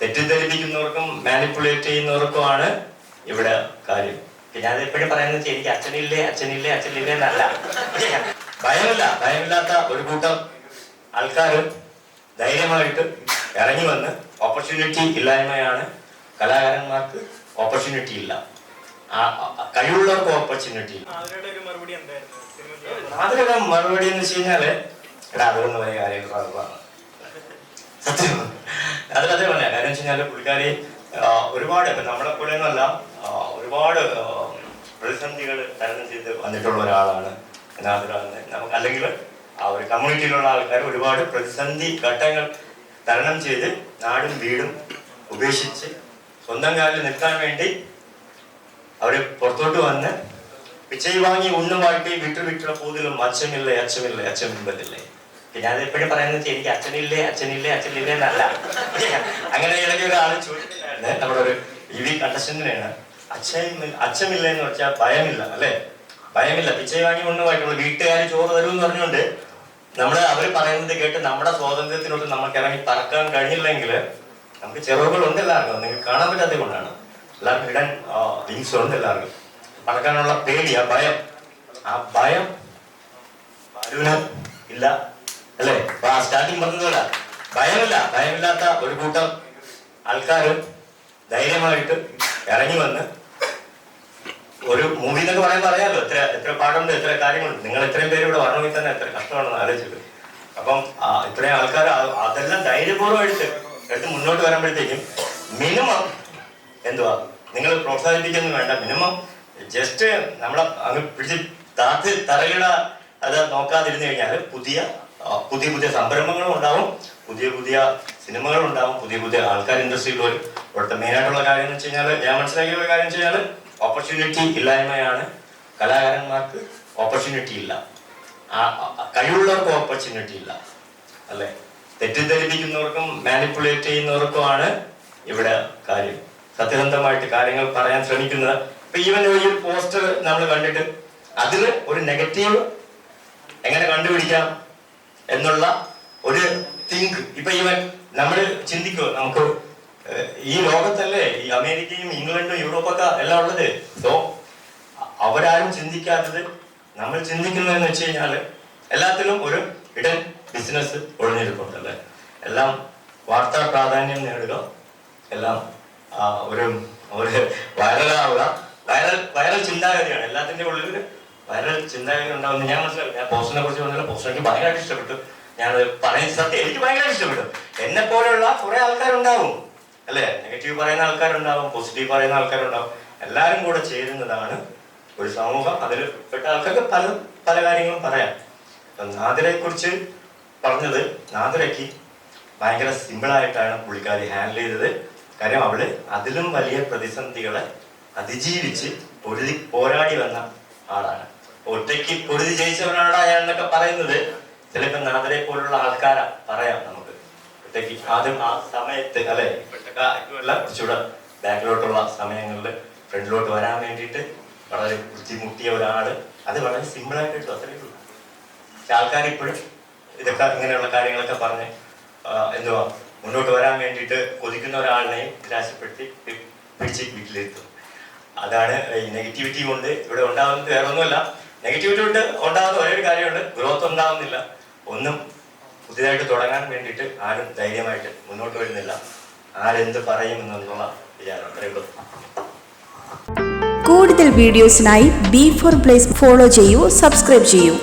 തെറ്റിദ്ധരിപ്പിക്കുന്നവർക്കും manipulate ചെയ്യുന്നവർക്കുമാണ് ഇവിടെ കാര്യം. പിന്നെ അത് എപ്പോഴും പറയുന്നത് വെച്ചാൽ എനിക്ക് അച്ഛനില്ലേ അച്ഛനില്ലേ അച്ഛനില്ലേ എന്നല്ല. ഭയമില്ല ഭയമില്ലാത്ത ഒരു കൂട്ടം ആൾക്കാരും ധൈര്യമായിട്ട് ഇറങ്ങി വന്ന് ഓപ്പർച്യൂണിറ്റി ഇല്ലായ്മയാണ്. കലാകാരന്മാർക്ക് ഓപ്പർച്യൂണിറ്റി ഇല്ല. കഴിവുള്ളവർക്ക് ഓപ്പർച്യൂണിറ്റി ഇല്ല. മറുപടി എന്ന് വെച്ച് കഴിഞ്ഞാൽ എടാ അതുകൊണ്ട് വലിയ കാര്യങ്ങൾ സത്യമാണ് സത്യം. അതിലതേ പറഞ്ഞ കാര്യം വെച്ച് കഴിഞ്ഞാൽ പുള്ളിക്കാരി ഒരുപാട് ഇപ്പൊ നമ്മളെ പോലെയൊന്നുമല്ല ഒരുപാട് പ്രതിസന്ധികൾ തരണം ചെയ്ത് വന്നിട്ടുള്ള ഒരാളാണ് എന്നാണ് നമുക്ക് അല്ലെങ്കിൽ ആ ഒരു കമ്മ്യൂണിറ്റിയിലുള്ള ആൾക്കാർ ഒരുപാട് പ്രതിസന്ധി ഘട്ടങ്ങൾ തരണം ചെയ്ത് നാടും വീടും ഉപേക്ഷിച്ച് സ്വന്തം കാലിൽ നിൽക്കാൻ വേണ്ടി അവർ പുറത്തോട്ട് വന്ന് പിച്ചൈ വാങ്ങി ഉണ്ണുമായിട്ട് വിട്ടു വിട്ടുള്ള പൂതിലും അച്ഛമില്ലേ അച്ഛമില്ലേ അച്ഛമില്ലേ പിന്നെ അത് എപ്പോഴും പറയുന്നത് വെച്ചാൽ എനിക്ക് അച്ഛനില്ലേ അച്ഛനില്ലേ അച്ഛനില്ലേ എന്നല്ല. അങ്ങനെ ഇടയ്ക്ക് ഒരാൾ ചോദിച്ചിട്ടുണ്ടായിരുന്നു നമ്മുടെ ഒരു ഇ വി കണ്ടസ്റ്റന്റിനാണ് അച്ഛൻ അച്ഛമില്ല എന്ന് വെച്ചാൽ ഭയമില്ല അല്ലേ? ഭയമില്ല. പിച്ചൈ വാങ്ങി ഉണ്ണുമായിട്ടുള്ള വീട്ടുകാർ ചോറ് തരും എന്ന് പറഞ്ഞുകൊണ്ട് നമ്മൾ അവർ പറയുന്നത് കേട്ട് നമ്മുടെ സ്വാതന്ത്ര്യത്തിനോട് നമുക്ക് ഇറങ്ങി പറക്കാൻ കഴിഞ്ഞില്ലെങ്കിൽ നമുക്ക് ചെറുകളുണ്ട് എല്ലാവർക്കും. നിങ്ങൾക്ക് കാണാൻ പറ്റാത്തത് കൊണ്ടാണ്. എല്ലാവർക്കും ഇടാൻ വിങ്സ് ഉണ്ട് എല്ലാവർക്കും. പറക്കാനുള്ള പേടി ആ ഭയം. ആ ഭയം ഇല്ല. അല്ലേ? അപ്പൊ ആ സ്റ്റാർട്ടിങ് പറഞ്ഞതല്ല ഭയമില്ല. ഭയമില്ലാത്ത ഒരു കൂട്ടം ആൾക്കാരും ധൈര്യമായിട്ട് ഇറങ്ങി വന്ന് ഒരു മൂവി എന്നൊക്കെ പറയുമ്പോൾ അറിയാമല്ലോ എത്ര എത്ര പാടുണ്ട് എത്ര കാര്യങ്ങളുണ്ട്. നിങ്ങൾ ഇത്രയും പേര് ഇവിടെ വരണമെങ്കിൽ തന്നെ എത്ര കഷ്ടമാണെന്ന് ആലോചിച്ചത് അപ്പം ഇത്രയും ആൾക്കാർ അതെല്ലാം ധൈര്യപൂർവം എടുത്ത് മുന്നോട്ട് വരുമ്പോഴത്തേക്കും മിനിമം എന്തുവാ? നിങ്ങൾ പ്രോത്സാഹിപ്പിക്കുന്നു വേണ്ട. മിനിമം ജസ്റ്റ് നമ്മളെ അങ്ങ് പിടിച്ച് താത്ത് തറയിട അത് നോക്കാതിരുന്നു കഴിഞ്ഞാൽ പുതിയ പുതിയ പുതിയ സംരംഭങ്ങളും ഉണ്ടാവും. പുതിയ പുതിയ സിനിമകളും ഉണ്ടാവും. പുതിയ പുതിയ ആൾക്കാർ ഇൻഡസ്ട്രിയിൽ വരും. ഇവിടുത്തെ മെയിൻ ആയിട്ടുള്ള കാര്യം എന്ന് വെച്ച് കഴിഞ്ഞാൽ ഞാൻ മനസ്സിലാക്കിയുള്ള കാര്യം വെച്ച് കഴിഞ്ഞാൽ ഓപ്പർച്യൂണിറ്റി ഇല്ലായ്മയാണ്. കലാകാരന്മാർക്ക് ഓപ്പർച്യൂണിറ്റി ഇല്ല. കഴിവുള്ളവർക്ക് ഓപ്പർച്യൂണിറ്റി ഇല്ല. അല്ലേ? തെറ്റിദ്ധരിപ്പിക്കുന്നവർക്കും മാനിപ്പുലേറ്റ് ചെയ്യുന്നവർക്കുമാണ് ഇവിടെ കാര്യം. സത്യസന്ധമായിട്ട് കാര്യങ്ങൾ പറയാൻ ശ്രമിക്കുന്നത്. ഇപ്പൊ ഈവൻ ഒരു പോസ്റ്റർ നമ്മൾ കണ്ടിട്ട് അതിൽ ഒരു നെഗറ്റീവ് എങ്ങനെ കണ്ടുപിടിക്കാം? എന്നുള്ള ഒരു തിങ്ക് ഇപ്പൊ ഇവൻ നമ്മൾ ചിന്തിക്കോ നമുക്ക് ഈ ലോകത്തല്ലേ ഈ അമേരിക്കയും ഇംഗ്ലണ്ടും യൂറോപ്പൊക്കെ എല്ലാം ഉള്ളത്. സോ അവരാരും ചിന്തിക്കാത്തത് നമ്മൾ ചിന്തിക്കുന്നതെന്ന് വെച്ച് കഴിഞ്ഞാൽ എല്ലാത്തിലും ഒരു ഇടൻ ബിസിനസ് ഒളിഞ്ഞിരിപ്പുണ്ടല്ലേ എല്ലാം വാർത്താ പ്രാധാന്യം നേടുക എല്ലാം ഒരു ഒരു വൈറലാവുക വൈറൽ വൈറൽ ചിന്താഗതിയാണ്. എല്ലാത്തിന്റെ ഉള്ളിൽ വൈറൽ ചിന്താഗതി ഉണ്ടാവുന്നത് ഞാൻ മനസ്സിലാക്കി. ഞാൻ പോസ്റ്റിനെ കുറിച്ച് പറഞ്ഞാൽ പോസ്റ്റ് എനിക്ക് ഭയങ്കരമായിട്ട് ഇഷ്ടപ്പെട്ടു. ഞാനത് പറയുന്ന സത്യം എനിക്ക് ഭയങ്കര ഇഷ്ടപ്പെട്ടു. എന്നെ പോലെയുള്ള കുറെ ആൾക്കാരുണ്ടാവും. അല്ലേ? നെഗറ്റീവ് പറയുന്ന ആൾക്കാരുണ്ടാവും പോസിറ്റീവ് പറയുന്ന ആൾക്കാരുണ്ടാവും. എല്ലാവരും കൂടെ ചേരുന്നതാണ് ഒരു സമൂഹം. അതിൽ പെട്ട ആൾക്കാർക്ക് പല പല കാര്യങ്ങളും പറയാം. നാദിരെ കുറിച്ച് പറഞ്ഞത് നാദിരയ്ക്ക് ഭയങ്കര സിമ്പിളായിട്ടാണ് പുള്ളിക്കാരി ഹാൻഡിൽ ചെയ്തത്. കാര്യം അവൾ അതിലും വലിയ പ്രതിസന്ധികളെ അതിജീവിച്ച് പൊരുതി പോരാടി വന്ന ആളാണ്. ഒറ്റയ്ക്ക് പൊരുതി ജയിച്ചവനാണ് അയാൾ എന്നൊക്കെ പറയുന്നത്. ചിലപ്പോൾ നാഥരെ പോലുള്ള ആൾക്കാരാ പറയാം നമുക്ക്. ഒറ്റയ്ക്ക് ആദ്യം ആ സമയത്ത് അല്ലെ? കുറച്ചുകൂടെ ബാക്കിലോട്ടുള്ള സമയങ്ങളിൽ ഫ്രണ്ടിലോട്ട് വരാൻ വേണ്ടിയിട്ട് വളരെ ബുദ്ധിമുട്ടിയ ഒരാൾ. അത് വളരെ സിമ്പിളായിട്ട് എടുത്തു അത്രയേ ഉള്ളൂ പക്ഷെ ആൾക്കാർ ഇപ്പോഴും ഇതൊക്കെ ഇങ്ങനെയുള്ള കാര്യങ്ങളൊക്കെ പറഞ്ഞ് എന്തുവാ മുന്നോട്ട് വരാൻ വേണ്ടിയിട്ട് കൊതിക്കുന്ന ഒരാളിനെയും നിരാശപ്പെടുത്തി പിടിച്ച് വീട്ടിലിരുത്തും. അതാണ് നെഗറ്റിവിറ്റി കൊണ്ട് ഇവിടെ ഉണ്ടാകുന്നത്. വേറെ ഒന്നുമല്ല നെഗറ്റിവിറ്റി ഉണ്ട് ഉണ്ടാകുന്ന ഒരേ ഒരു കാര്യമുണ്ട്. ഗ്രോത്ത് ഉണ്ടാകുന്നില്ല ഒന്നും പുതിയതായിട്ട് തുടങ്ങാൻ വേണ്ടിയിട്ട് ആരും ധൈര്യമായിട്ട് മുന്നോട്ട് വരുന്നില്ല. ആരെന്ത് പറയും എന്നുള്ള വിചാരം. അത്രയുള്ളൂ കൂടുതൽ വീഡിയോസിനായി ബി ഫോർ പ്ലേസ് ഫോളോ ചെയ്യൂ സബ്സ്ക്രൈബ് ചെയ്യൂ.